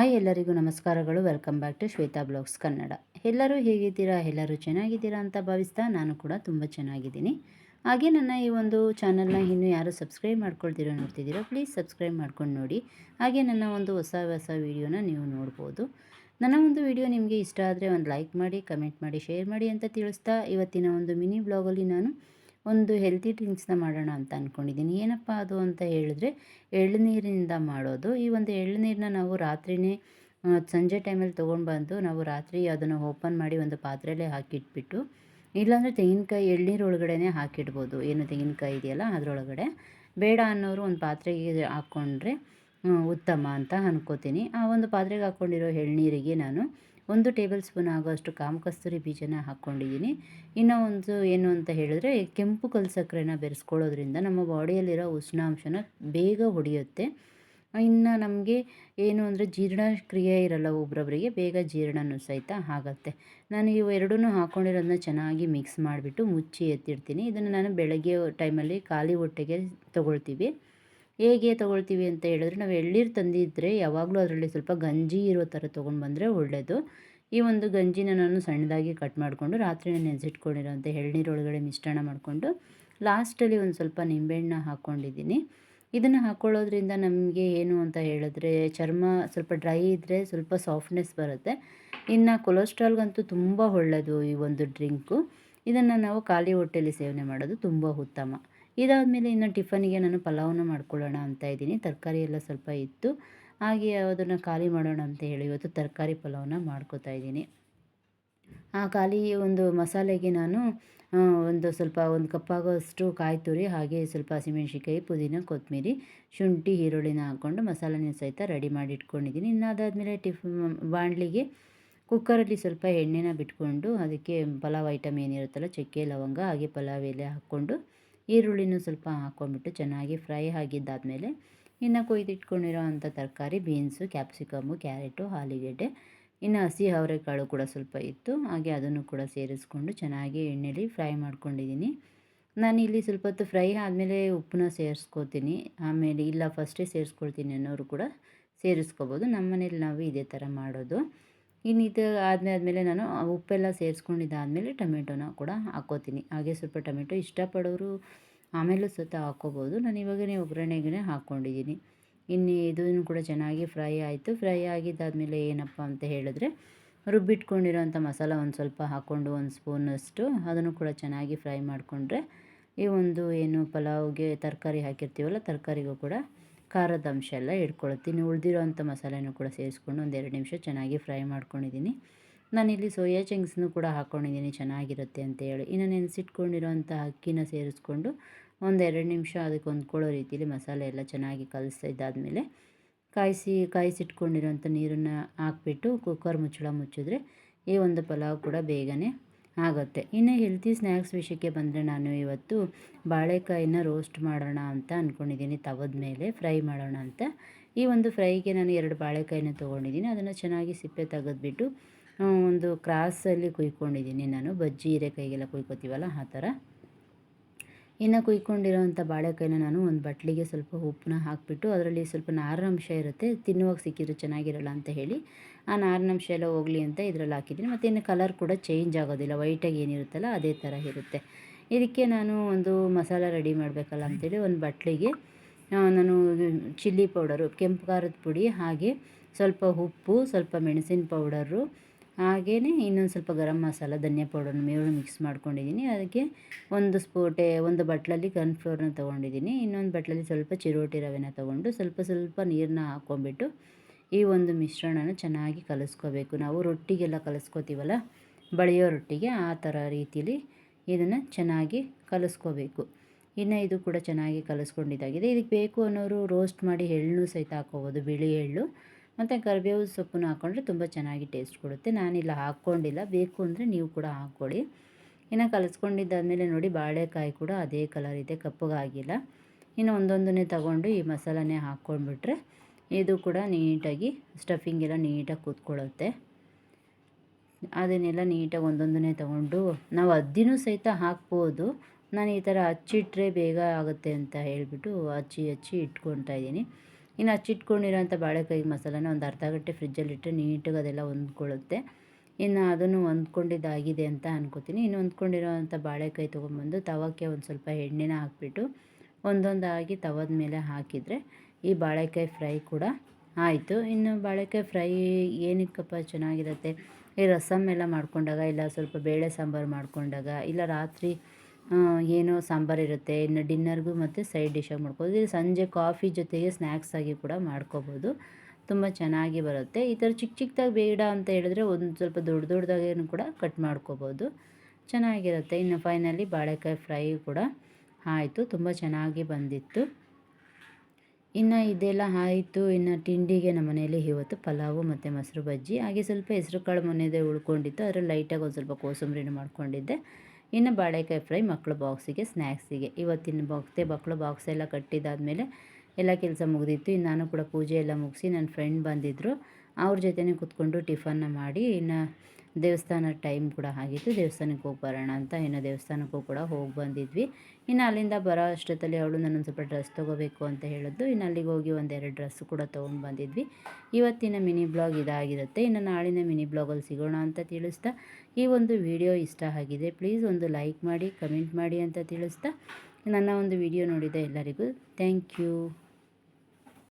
Hi ಎಲ್ಲರಿಗೂ ನಮಸ್ಕಾರಗಳು. Welcome back to Shweta blogs Kannada. ಎಲ್ಲರೂ ಹೇಗಿದ್ದೀರಾ? ಎಲ್ಲರೂ ಚೆನ್ನಾಗಿದ್ದೀರಾ ಅಂತ ಭಾವಿಸ್ತಾ ನಾನು ಕೂಡ ತುಂಬ ಚೆನ್ನಾಗಿದ್ದೀನಿ. ಹಾಗೆ ನನ್ನ ಈ ಒಂದು ಚಾನಲ್ನ ಇನ್ನೂ ಯಾರು ಸಬ್ಸ್ಕ್ರೈಬ್ ಮಾಡ್ಕೊಳ್ತೀರೋ ನೋಡ್ತಿದ್ದೀರೋ ಪ್ಲೀಸ್ ಸಬ್ಸ್ಕ್ರೈಬ್ ಮಾಡ್ಕೊಂಡು ನೋಡಿ. ಹಾಗೆ ನನ್ನ ಒಂದು ಹೊಸ ಹೊಸ ವೀಡಿಯೋನ ನೀವು ನೋಡ್ಬೋದು. ನನ್ನ ಒಂದು ವಿಡಿಯೋ ನಿಮಗೆ ಇಷ್ಟ ಆದರೆ ಒಂದು ಲೈಕ್ ಮಾಡಿ, ಕಮೆಂಟ್ ಮಾಡಿ, ಶೇರ್ ಮಾಡಿ ಅಂತ ತಿಳಿಸ್ತಾ ಇವತ್ತಿನ ಒಂದು ಮಿನಿ ಬ್ಲಾಗಲ್ಲಿ ನಾನು ಒಂದು ಹೆಲ್ತಿ ಡ್ರಿಂಕ್ಸ್ನ ಮಾಡೋಣ ಅಂತ ಅಂದ್ಕೊಂಡಿದ್ದೀನಿ ಏನಪ್ಪ ಅದು ಅಂತ ಹೇಳಿದ್ರೆ ಎಳ್ನೀರಿನಿಂದ ಮಾಡೋದು. ಈ ಒಂದು ಎಳ್ನೀರನ್ನ ನಾವು ರಾತ್ರಿಯೇ ಸಂಜೆ ಟೈಮಲ್ಲಿ ತೊಗೊಂಡು ಬಂದು ನಾವು ರಾತ್ರಿ ಅದನ್ನು ಓಪನ್ ಮಾಡಿ ಒಂದು ಪಾತ್ರೆಯಲ್ಲೇ ಹಾಕಿಟ್ಬಿಟ್ಟು, ಇಲ್ಲಾಂದರೆ ತೆಂಗಿನಕಾಯಿ ಎಳ್ನೀರು ಒಳಗಡೆ ಹಾಕಿಡ್ಬೋದು. ಏನು ತೆಂಗಿನಕಾಯಿ ಇದೆಯಲ್ಲ ಅದರೊಳಗಡೆ. ಬೇಡ ಅನ್ನೋರು ಒಂದು ಪಾತ್ರೆಗೆ ಹಾಕ್ಕೊಂಡ್ರೆ ಉತ್ತಮ ಅಂತ ಅನ್ಕೋತೀನಿ. ಆ ಒಂದು ಪಾತ್ರೆಗೆ ಹಾಕ್ಕೊಂಡಿರೋ ಎಳ್ನೀರಿಗೆ ನಾನು ಒಂದು ಟೇಬಲ್ ಸ್ಪೂನ್ ಆಗೋಷ್ಟು ಕಾಮಕಸ್ತೂರಿ ಬೀಜನ ಹಾಕ್ಕೊಂಡಿದ್ದೀನಿ. ಇನ್ನೂ ಒಂದು ಏನು ಅಂತ ಹೇಳಿದ್ರೆ ಕೆಂಪು ಕಲ್ಲು ಸಕ್ಕರೆನ ಬೆರೆಸ್ಕೊಳ್ಳೋದ್ರಿಂದ ನಮ್ಮ ಬಾಡಿಯಲ್ಲಿರೋ ಉಷ್ಣಾಂಶನ ಬೇಗ ಹೊಡೆಯುತ್ತೆ. ಇನ್ನು ನಮಗೆ ಏನು ಅಂದರೆ ಜೀರ್ಣಕ್ರಿಯೆ ಇರಲ್ಲ ಒಬ್ರೊಬ್ಬರಿಗೆ ಬೇಗ ಜೀರ್ಣನೂ ಸಹಿತ ಆಗುತ್ತೆ. ನಾನು ಇವು ಎರಡೂ ಹಾಕ್ಕೊಂಡಿರೋದನ್ನ ಚೆನ್ನಾಗಿ ಮಿಕ್ಸ್ ಮಾಡಿಬಿಟ್ಟು ಮುಚ್ಚಿ ಎತ್ತಿಡ್ತೀನಿ. ಇದನ್ನು ನಾನು ಬೆಳಗ್ಗೆ ಟೈಮಲ್ಲಿ ಖಾಲಿ ಹೊಟ್ಟೆಗೆ ತೊಗೊಳ್ತೀವಿ. ಹೇಗೆ ತೊಗೊಳ್ತೀವಿ ಅಂತ ಹೇಳಿದ್ರೆ ನಾವು ಎಳ್ನೀರು ತಂದಿದ್ದರೆ ಯಾವಾಗಲೂ ಅದರಲ್ಲಿ ಸ್ವಲ್ಪ ಗಂಜಿ ಇರೋ ಥರ ತೊಗೊಂಡು ಬಂದರೆ ಒಳ್ಳೆಯದು ಈ ಒಂದು ಗಂಜಿನ ನಾನು ಸಣ್ಣದಾಗಿ ಕಟ್ ಮಾಡಿಕೊಂಡು ರಾತ್ರಿನ ನೆನೆಸಿಟ್ಕೊಂಡಿರೋಂಥ ಎಳ್ನೀರೊಳಗಡೆ ಮಿಶ್ರಣ ಮಾಡಿಕೊಂಡು ಲಾಸ್ಟಲ್ಲಿ ಒಂದು ಸ್ವಲ್ಪ ನಿಂಬೆಹಣ್ಣ ಹಾಕ್ಕೊಂಡಿದ್ದೀನಿ. ಇದನ್ನು ಹಾಕ್ಕೊಳ್ಳೋದ್ರಿಂದ ನಮಗೆ ಏನು ಅಂತ ಹೇಳಿದ್ರೆ ಚರ್ಮ ಸ್ವಲ್ಪ ಡ್ರೈ ಇದ್ದರೆ ಸ್ವಲ್ಪ ಸಾಫ್ಟ್ನೆಸ್ ಬರುತ್ತೆ. ಇನ್ನು ಕೊಲೆಸ್ಟ್ರಾಲ್ಗಂತೂ ತುಂಬ ಒಳ್ಳೆಯದು ಈ ಒಂದು ಡ್ರಿಂಕು. ಇದನ್ನು ನಾವು ಖಾಲಿ ಹೊಟ್ಟೆಯಲ್ಲಿ ಸೇವನೆ ಮಾಡೋದು ತುಂಬ ಉತ್ತಮ. ಇದಾದಮೇಲೆ ಇನ್ನು ಟಿಫನಿಗೆ ನಾನು ಪಲಾವನ್ನ ಮಾಡ್ಕೊಳ್ಳೋಣ ಅಂತ ಇದ್ದೀನಿ. ತರಕಾರಿ ಎಲ್ಲ ಸ್ವಲ್ಪ ಇತ್ತು. ಹಾಗೆ ಅದನ್ನು ಖಾಲಿ ಮಾಡೋಣ ಅಂತ ಹೇಳಿ ಇವತ್ತು ತರಕಾರಿ ಪಲಾವನ್ನ ಮಾಡ್ಕೋತಾ ಇದ್ದೀನಿ. ಆ ಖಾಲಿ ಒಂದು ಮಸಾಲೆಗೆ ನಾನು ಒಂದು ಸ್ವಲ್ಪ ಒಂದು ಕಪ್ಪಾಗೋಷ್ಟು ಕಾಯಿ ತುರಿ, ಹಾಗೆ ಸ್ವಲ್ಪ ಹಸಿಮೆಣ್ಸಿಕಾಯಿ ಪುದೀನ, ಕೊತ್ತಂಬರಿ, ಶುಂಠಿ, ಈರುಳ್ಳಿನ ಹಾಕ್ಕೊಂಡು ಮಸಾಲೆನ ಸಹಿತ ರೆಡಿ ಮಾಡಿ ಇಟ್ಕೊಂಡಿದ್ದೀನಿ. ಇನ್ನು ಟಿಫನ್ ಟಿಫ್, ಬಾಣಲಿಗೆ ಕುಕ್ಕರಲ್ಲಿ ಸ್ವಲ್ಪ ಎಣ್ಣೆನ ಬಿಟ್ಕೊಂಡು ಅದಕ್ಕೆ ಪಲಾವ್ ಐಟಮ್ ಏನಿರುತ್ತಲ್ಲ, ಚಕ್ಕೆ, ಲವಂಗ, ಹಾಗೆ ಪಲಾವ್ ಎಲೆ ಹಾಕ್ಕೊಂಡು ಈರುಳ್ಳಿನೂ ಸ್ವಲ್ಪ ಹಾಕ್ಕೊಂಡ್ಬಿಟ್ಟು ಚೆನ್ನಾಗಿ ಫ್ರೈ ಆಗಿದ್ದಾದಮೇಲೆ ಇನ್ನು ಕೊಯ್ದಿಟ್ಕೊಂಡಿರೋ ಅಂಥ ತರಕಾರಿ, ಬೀನ್ಸು, ಕ್ಯಾಪ್ಸಿಕಮ್ಮು, ಕ್ಯಾರೆಟು, ಆಲೂಗೆಡ್ಡೆ, ಇನ್ನು ಹಸಿ ಅವರೆಕಾಳು ಕೂಡ ಸ್ವಲ್ಪ ಇತ್ತು. ಹಾಗೆ ಅದನ್ನು ಕೂಡ ಸೇರಿಸ್ಕೊಂಡು ಚೆನ್ನಾಗಿ ಎಣ್ಣೆಲಿ ಫ್ರೈ ಮಾಡ್ಕೊಂಡಿದ್ದೀನಿ. ನಾನು ಇಲ್ಲಿ ಸ್ವಲ್ಪ ಹೊತ್ತು ಫ್ರೈ ಆದಮೇಲೆ ಉಪ್ಪನ್ನ ಸೇರಿಸ್ಕೋತೀನಿ. ಆಮೇಲೆ ಇಲ್ಲ, ಫಸ್ಟೇ ಸೇರಿಸ್ಕೊಳ್ತೀನಿ ಅನ್ನೋರು ಕೂಡ ಸೇರಿಸ್ಕೋಬೋದು. ನಮ್ಮ ಮನೇಲಿ ನಾವು ಇದೇ ಥರ ಮಾಡೋದು. ಇನ್ನು ಇದು ಆದಮೇಲೆ ನಾನು ಉಪ್ಪೆಲ್ಲ ಸೇರಿಸ್ಕೊಂಡಿದ್ದಾದಮೇಲೆ ಟೊಮೆಟೊನ ಕೂಡ ಹಾಕ್ಕೋತೀನಿ. ಹಾಗೆ ಸ್ವಲ್ಪ ಟೊಮೆಟೊ ಇಷ್ಟಪಡೋರು ಆಮೇಲೂ ಸತ ಹಾಕ್ಕೋಬೋದು. ನಾನು ಇವಾಗನೇ ಒಗ್ಗರಣೆಗೆ ಹಾಕ್ಕೊಂಡಿದ್ದೀನಿ. ಇನ್ನು ಇದನ್ನು ಕೂಡ ಚೆನ್ನಾಗಿ ಫ್ರೈ ಆಯಿತು. ಫ್ರೈ ಆಗಿದ್ದಾದಮೇಲೆ ಏನಪ್ಪ ಅಂತ ಹೇಳಿದ್ರೆ ರುಬ್ಬಿಟ್ಕೊಂಡಿರೋಂಥ ಮಸಾಲ ಒಂದು ಸ್ವಲ್ಪ ಹಾಕ್ಕೊಂಡು ಒಂದು ಸ್ಪೂನಷ್ಟು ಅದನ್ನು ಕೂಡ ಚೆನ್ನಾಗಿ ಫ್ರೈ ಮಾಡಿಕೊಂಡ್ರೆ ಈ ಒಂದು ಏನು ಪಲಾವ್ಗೆ ತರಕಾರಿ ಹಾಕಿರ್ತೀವಲ್ಲ ತರಕಾರಿಗೂ ಕೂಡ ಖಾರದ ಅಂಶ ಎಲ್ಲ ಇಟ್ಕೊಳ್ಳುತ್ತೆ ಇನ್ನು ಉಳಿದಿರೋ ಅಂಥ ಮಸಾಲೆನೂ ಕೂಡ ಸೇರಿಸ್ಕೊಂಡು ಒಂದು ಎರಡು ನಿಮಿಷ ಚೆನ್ನಾಗಿ ಫ್ರೈ ಮಾಡ್ಕೊಂಡಿದ್ದೀನಿ. ನಾನಿಲ್ಲಿ ಸೋಯಾ ಚಂಕ್ಸ್ನು ಕೂಡ ಹಾಕ್ಕೊಂಡಿದ್ದೀನಿ ಚೆನ್ನಾಗಿರುತ್ತೆ ಅಂತ ಹೇಳಿ. ಇನ್ನು ನೆನೆಸಿಟ್ಕೊಂಡಿರೋಂಥ ಅಕ್ಕಿನ ಸೇರಿಸ್ಕೊಂಡು ಒಂದು ಎರಡು ನಿಮಿಷ ಅದಕ್ಕೆ ಹೊಂದ್ಕೊಳ್ಳೋ ರೀತಿಯಲ್ಲಿ ಮಸಾಲೆ ಎಲ್ಲ ಚೆನ್ನಾಗಿ ಕಲಿಸ್ತಾ ಕಾಯಿಸಿ, ಕಾಯಿಸಿಟ್ಕೊಂಡಿರೋಂಥ ನೀರನ್ನು ಹಾಕ್ಬಿಟ್ಟು ಕುಕ್ಕರ್ ಮುಚ್ಚಳ ಮುಚ್ಚಿದ್ರೆ ಈ ಒಂದು ಪಲಾವ್ ಕೂಡ ಬೇಗನೆ ಆಗುತ್ತೆ. ಇನ್ನು ಹೆಲ್ತಿ ಸ್ನ್ಯಾಕ್ಸ್ ವಿಷಯಕ್ಕೆ ಬಂದರೆ ನಾನು ಇವತ್ತು ಬಾಳೆಕಾಯಿನ ರೋಸ್ಟ್ ಮಾಡೋಣ ಅಂತ ಅಂದ್ಕೊಂಡಿದ್ದೀನಿ ತವದ ಮೇಲೆ ಫ್ರೈ ಮಾಡೋಣ ಅಂತ. ಈ ಒಂದು ಫ್ರೈಗೆ ನಾನು ಎರಡು ಬಾಳೆಕಾಯಿನ ತೊಗೊಂಡಿದ್ದೀನಿ. ಅದನ್ನು ಚೆನ್ನಾಗಿ ಸಿಪ್ಪೆ ತೆಗೆದ್ಬಿಟ್ಟು ಒಂದು ಕ್ರಾಸಲ್ಲಿ ಕುಯ್ಕೊಂಡಿದ್ದೀನಿ ನಾನು. ಬಜ್ಜಿ, ಹೀರೆಕಾಯಿಗೆಲ್ಲ ಕುಯ್ಕೋತೀವಲ್ಲ ಆ ಥರ. ಇನ್ನು ಕುಯ್ಕೊಂಡಿರೋವಂಥ ಬಾಳೆಕಾಯಿನ ನಾನು ಒಂದು ಬಟ್ಲಿಗೆ ಸ್ವಲ್ಪ ಉಪ್ಪನ್ನ ಹಾಕಿಬಿಟ್ಟು ಅದರಲ್ಲಿ ಸ್ವಲ್ಪ ನಾರಿನಂಶ ಇರುತ್ತೆ, ತಿನ್ನುವಾಗ ಸಿಕ್ಕಿದ್ರೆ ಚೆನ್ನಾಗಿರಲ್ಲ ಅಂತ ಹೇಳಿ ಆ ನಾರಿನಂಶ ಎಲ್ಲ ಹೋಗಲಿ ಅಂತ ಇದರಲ್ಲಿ ಹಾಕಿದ್ದೀನಿ. ಮತ್ತು ಇನ್ನು ಕಲರ್ ಕೂಡ ಚೇಂಜ್ ಆಗೋದಿಲ್ಲ ವೈಟಾಗಿ ಏನಿರುತ್ತಲ್ಲ ಅದೇ ಥರ ಇರುತ್ತೆ. ಇದಕ್ಕೆ ನಾನು ಒಂದು ಮಸಾಲ ರೆಡಿ ಮಾಡಬೇಕಲ್ಲ ಅಂತೇಳಿ ಒಂದು ಬಟ್ಲಿಗೆ ನಾನು ಚಿಲ್ಲಿ ಪೌಡರು ಕೆಂಪು ಖಾರದ ಪುಡಿ ಹಾಗೆ ಸ್ವಲ್ಪ ಉಪ್ಪು, ಸ್ವಲ್ಪ ಮೆಣಸಿನ ಪೌಡರು ಹಾಗೆಯೇ ಇನ್ನೊಂದು ಸ್ವಲ್ಪ ಗರಂ ಮಸಾಲ, ಧನಿಯಾ ಪೌಡರ್ನ ಮೇಲೆ ಮಿಕ್ಸ್ ಮಾಡ್ಕೊಂಡಿದ್ದೀನಿ. ಅದಕ್ಕೆ ಒಂದು ಸ್ಪೋಟೆ ಒಂದು ಬಟ್ಲಲ್ಲಿ ಫ್ಲೋರ್ನ ತೊಗೊಂಡಿದ್ದೀನಿ. ಇನ್ನೊಂದು ಬಟ್ಲಲ್ಲಿ ಸ್ವಲ್ಪ ಚಿರೋಟಿ ರವೆನ ತೊಗೊಂಡು ಸ್ವಲ್ಪ ಸ್ವಲ್ಪ ನೀರನ್ನ ಹಾಕ್ಕೊಂಬಿಟ್ಟು ಈ ಒಂದು ಮಿಶ್ರಣನ ಚೆನ್ನಾಗಿ ಕಲಿಸ್ಕೋಬೇಕು. ನಾವು ರೊಟ್ಟಿಗೆಲ್ಲ ಕಲಿಸ್ಕೋತೀವಲ್ಲ, ಬಳಿಯೋ ರೊಟ್ಟಿಗೆ ಆ ಥರ ರೀತಿಯಲ್ಲಿ ಇದನ್ನು ಚೆನ್ನಾಗಿ ಕಲಿಸ್ಕೋಬೇಕು. ಇನ್ನು ಇದು ಕೂಡ ಚೆನ್ನಾಗಿ ಕಲಿಸ್ಕೊಂಡಿದ್ದಾಗಿದೆ. ಇದಕ್ಕೆ ಬೇಕು ಅನ್ನೋರು ರೋಸ್ಟ್ ಮಾಡಿ ಎಳ್ಳು ಸಹಿತ ಹಾಕ್ಕೋಬೋದು ಬಿಳಿ ಎಳ್ಳು. ಮತ್ತು ಕರಿಬೇವು ಸೊಪ್ಪನ್ನು ಹಾಕ್ಕೊಂಡ್ರೆ ತುಂಬ ಚೆನ್ನಾಗಿ ಟೇಸ್ಟ್ ಕೊಡುತ್ತೆ. ನಾನಿಲ್ಲ ಹಾಕ್ಕೊಂಡಿಲ್ಲ. ಬೇಕು ಅಂದರೆ ನೀವು ಕೂಡ ಹಾಕ್ಕೊಳ್ಳಿ. ಇನ್ನು ಕಲಿಸ್ಕೊಂಡಿದ್ದಾದಮೇಲೆ ನೋಡಿ ಬಾಳೆಕಾಯಿ ಕೂಡ ಅದೇ ಕಲರ್ ಇದೆ ಕಪ್ಪಗಾಗಿಲ್ಲ ಇನ್ನು ಒಂದೊಂದನ್ನೇ ತಗೊಂಡು ಈ ಮಸಾಲನೇ ಹಾಕ್ಕೊಂಡ್ಬಿಟ್ರೆ ಇದು ಕೂಡ ನೀಟಾಗಿ ಸ್ಟಫಿಂಗ್ ಎಲ್ಲ ನೀಟಾಗಿ ಕೂತ್ಕೊಳ್ಳುತ್ತೆ. ಅದನ್ನೆಲ್ಲ ನೀಟಾಗಿ ಒಂದೊಂದನ್ನೇ ತಗೊಂಡು ನಾವು ಅದ್ದಿನೂ ಸಹಿತ ಹಾಕ್ಬೋದು. ನಾನು ಈ ಥರ ಹಚ್ಚಿಟ್ರೆ ಬೇಗ ಆಗುತ್ತೆ ಅಂತ ಹೇಳಿಬಿಟ್ಟು ಹಚ್ಚಿ ಹಚ್ಚಿ ಇಟ್ಕೊತಾ ಇದ್ದೀನಿ. ಇನ್ನು ಹಚ್ಚಿಟ್ಕೊಂಡಿರೋಂಥ ಬಾಳೆಕಾಯಿ ಮಸಾಲನ ಒಂದು ಅರ್ಧ ಗಂಟೆ ಫ್ರಿಜ್ಜಲ್ಲಿಟ್ಟರೆ ನೀಟಾಗಿ ಅದೆಲ್ಲ ಹೊಂದ್ಕೊಳ್ಳುತ್ತೆ. ಇನ್ನು ಅದನ್ನು ಹೊಂದ್ಕೊಂಡಿದ್ದಾಗಿದೆ ಅಂತ ಅನ್ಕೋತೀನಿ. ಇನ್ನು ಹೊಂದ್ಕೊಂಡಿರೋವಂಥ ಬಾಳೆಕಾಯಿ ತೊಗೊಂಬಂದು ತವಕ್ಕೆ ಒಂದು ಸ್ವಲ್ಪ ಎಣ್ಣೆನ ಹಾಕ್ಬಿಟ್ಟು ಒಂದೊಂದಾಗಿ ತವದ ಮೇಲೆ ಹಾಕಿದರೆ ಈ ಬಾಳೆಕಾಯಿ ಫ್ರೈ ಕೂಡ ಆಯಿತು. ಇನ್ನು ಬಾಳೆಕಾಯಿ ಫ್ರೈ ಏನಕ್ಕಪ್ಪ ಚೆನ್ನಾಗಿರುತ್ತೆ? ಈ ರಸಮ್ ಎಲ್ಲ ಮಾಡ್ಕೊಂಡಾಗ ಇಲ್ಲ ಸ್ವಲ್ಪ ಬೇಳೆ ಸಾಂಬಾರು ಮಾಡ್ಕೊಂಡಾಗ ಇಲ್ಲ ರಾತ್ರಿ ಏನೋ ಸಾಂಬಾರು ಇರುತ್ತೆ, ಇನ್ನು ಡಿನ್ನರ್ಗೂ ಮತ್ತು ಸೈಡ್ ಡಿಶಾಗಿ ಮಾಡ್ಬೋದು ಇದು ಸಂಜೆ ಕಾಫಿ ಜೊತೆಗೆ ಸ್ನ್ಯಾಕ್ಸಾಗಿ ಕೂಡ ಮಾಡ್ಕೋಬೋದು. ತುಂಬ ಚೆನ್ನಾಗಿ ಬರುತ್ತೆ. ಈ ಥರ ಚಿಕ್ಕ ಚಿಕ್ಕದಾಗಿ ಬೇಡ ಅಂತ ಹೇಳಿದ್ರೆ ಒಂದು ಸ್ವಲ್ಪ ದೊಡ್ಡ ದೊಡ್ಡದಾಗೇನು ಕೂಡ ಕಟ್ ಮಾಡ್ಕೋಬೋದು. ಚೆನ್ನಾಗಿರುತ್ತೆ. ಇನ್ನು ಫೈನಲಿ ಬಾಳೆಕಾಯಿ ಫ್ರೈ ಕೂಡ ಆಯಿತು. ತುಂಬ ಚೆನ್ನಾಗಿ ಬಂದಿತ್ತು. ಇನ್ನು ಇದೆಲ್ಲ ಆಯಿತು. ಇನ್ನು ತಿಂಡಿಗೆ ನಮ್ಮ ಮನೆಯಲ್ಲಿ ಇವತ್ತು ಪಲಾವು ಮತ್ತು ಮೊಸರು ಬಜ್ಜಿ. ಹಾಗೆ ಸ್ವಲ್ಪ ಹೆಸರು ಕಾಳು ಮೊನ್ನೆದೇ ಉಳ್ಕೊಂಡಿತ್ತು. ಅದರಲ್ಲಿ ಲೈಟಾಗಿ ಒಂದು ಸ್ವಲ್ಪ ಕೋಸಂಬರಿನ ಮಾಡ್ಕೊಂಡಿದ್ದೆ. ಇನ್ನು ಬಾಳೆಕಾಯಿ ಫ್ರೈ ಮಕ್ಕಳು ಬಾಕ್ಸಿಗೆ ಸ್ನ್ಯಾಕ್ಸಿಗೆ ಇವತ್ತಿನ ಬಾಕ್ಸೆ ಮಕ್ಕಳು ಬಾಕ್ಸ್ ಎಲ್ಲ ಕಟ್ಟಿದ್ದಾದಮೇಲೆ ಎಲ್ಲ ಕೆಲಸ ಮುಗಿದಿತ್ತು. ಇನ್ನು ನಾನು ಕೂಡ ಪೂಜೆ ಎಲ್ಲ ಮುಗಿಸಿ ನನ್ನ ಫ್ರೆಂಡ್ ಬಂದಿದ್ದರು ಅವ್ರ ಜೊತೆನೇ ಕೂತ್ಕೊಂಡು ಟಿಫನ್ನ ಮಾಡಿ ಇನ್ನು ದೇವಸ್ಥಾನ ಟೈಮ್ ಕೂಡ ಆಗಿತ್ತು ದೇವಸ್ಥಾನಕ್ಕೆ ಹೋಗಿ ಬರೋಣ ಅಂತ ಇನ್ನು ದೇವಸ್ಥಾನಕ್ಕೂ ಕೂಡ ಹೋಗಿ ಬಂದಿದ್ವಿ. ಇನ್ನು ಅಲ್ಲಿಂದ ಬರೋ ಅಷ್ಟೊತ್ತಲ್ಲಿ ಅವಳು ನಾನೊಂದು ಸ್ವಲ್ಪ ಡ್ರೆಸ್ ತೊಗೋಬೇಕು ಅಂತ ಹೇಳಿದ್ದು, ಇನ್ನು ಅಲ್ಲಿಗೆ ಹೋಗಿ ಒಂದೆರಡು ಡ್ರೆಸ್ ಕೂಡ ತೊಗೊಂಡು ಬಂದಿದ್ವಿ. ಇವತ್ತಿನ ಮಿನಿ ಬ್ಲಾಗ್ ಇದಾಗಿರುತ್ತೆ. ಇನ್ನು ನಾಳಿನ ಮಿನಿ ಬ್ಲಾಗಲ್ಲಿ ಸಿಗೋಣ ಅಂತ ತಿಳಿಸ್ತಾ, ಈ ಒಂದು ವಿಡಿಯೋ ಇಷ್ಟ ಆಗಿದೆ ಪ್ಲೀಸ್ ಒಂದು ಲೈಕ್ ಮಾಡಿ, ಕಮೆಂಟ್ ಮಾಡಿ ಅಂತ ತಿಳಿಸ್ತಾ, ನನ್ನ ಒಂದು ವಿಡಿಯೋ ನೋಡಿದ ಎಲ್ಲರಿಗೂ ಥ್ಯಾಂಕ್ ಯು.